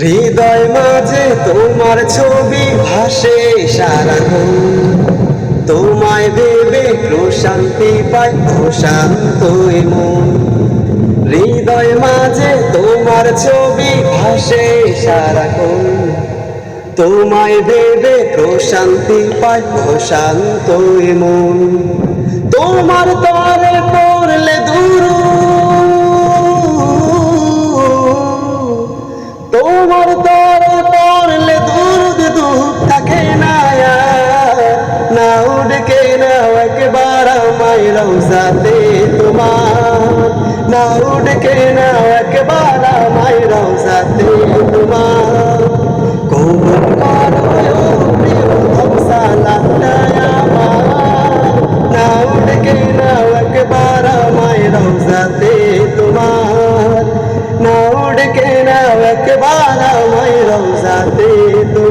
হৃদয় মাঝে তোমার ছবি ভাসে সারাক্ষণ। তোমায় ভেবে প্রশান্তি পাই, প্রশান্ত হৃদয় মাঝে তোমার ছবি ভাসে সারাক্ষণ। তোমায় ভেবে প্রশান্তি পাই, প্রশান্ত মন। তোমার তরে পড়লে দূর তোমার তরে পড়লে দূর দুঃখ থাকে না। না উঠকে না একবার আমায় রৌসাতে তোমার না উঠকে না একবার আমায় রমজান রমজাতে তো